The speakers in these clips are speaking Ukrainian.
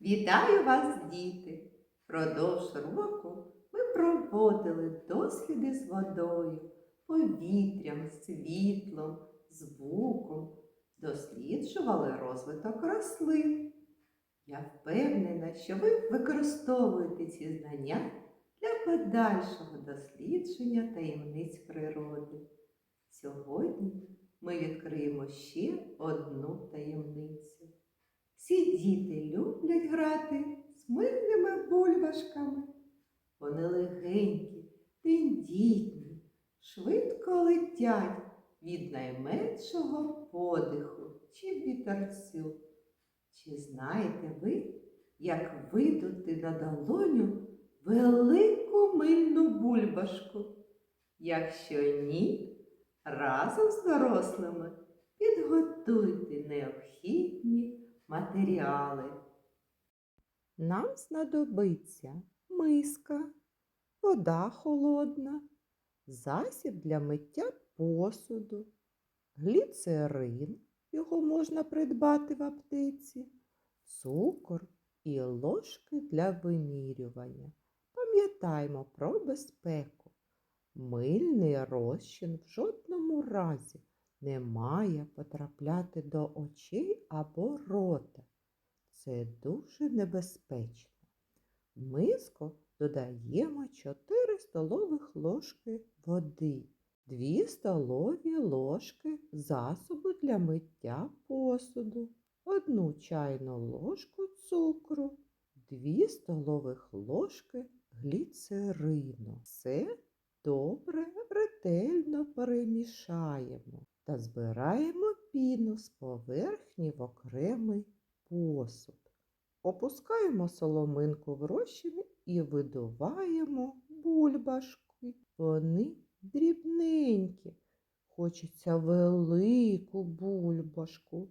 Вітаю вас, діти! Продовж року ми проводили досліди з водою, повітрям, світлом, звуком, досліджували розвиток рослин. Я впевнена, що ви використовуєте ці знання для подальшого дослідження таємниць природи. Сьогодні ми відкриємо ще одну. Всі діти люблять грати з мильними бульбашками. Вони легенькі, тендітні, швидко летять від найменшого подиху чи вітерцю. Чи знаєте ви, як видути на долоню велику мильну бульбашку? Якщо ні, разом з дорослими підготуйте необхідні матеріали. Нам знадобиться миска, вода холодна, засіб для миття посуду, гліцерин, його можна придбати в аптеці, цукор і ложки для вимірювання. Пам'ятаймо про безпеку. Мильний розчин в жодному разі не має потрапляти до очей або рота. Це дуже небезпечно. В миску додаємо 4 столових ложки води, 2 столові ложки засобу для миття посуду, 1 чайну ложку цукру, 2 столових ложки гліцерину. Все добре ретельно перемішаємо та збираємо піну з поверхні в окремий посуд. Опускаємо соломинку в розчин і видуваємо бульбашки. Вони дрібненькі. Хочеться велику бульбашку.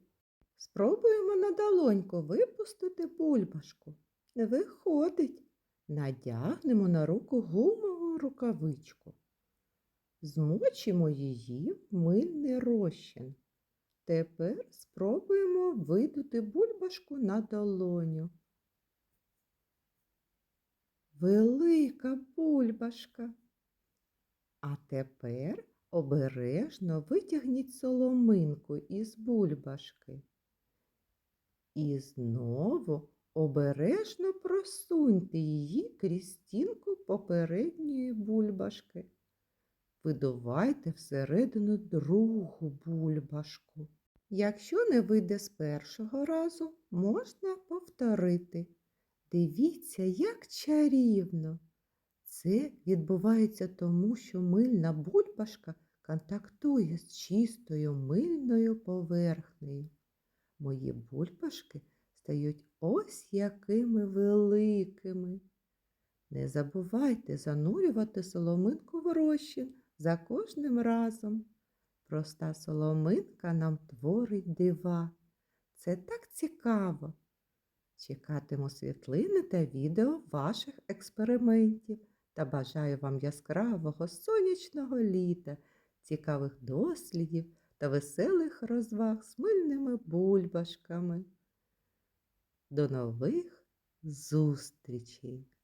Спробуємо на долоньку випустити бульбашку. Не виходить. Надягнемо на руку гумову рукавичку. Змочимо її в мильний розчин. Тепер спробуємо видути бульбашку на долоню. Велика бульбашка. А тепер обережно витягніть соломинку із бульбашки. І знову обережно просуньте її крізь стінку попередньої бульбашки. Видувайте всередину другу бульбашку. Якщо не вийде з першого разу, можна повторити. Дивіться, як чарівно. Це відбувається тому, що мильна бульбашка контактує з чистою мильною поверхнею. Мої бульбашки стають ось якими великими. Не забувайте занурювати соломинку в розчин за кожним разом. Проста соломинка нам творить дива. Це так цікаво. Чекатиму світлини та відео ваших експериментів та бажаю вам яскравого сонячного літа, цікавих дослідів та веселих розваг з мильними бульбашками. До нових зустрічей!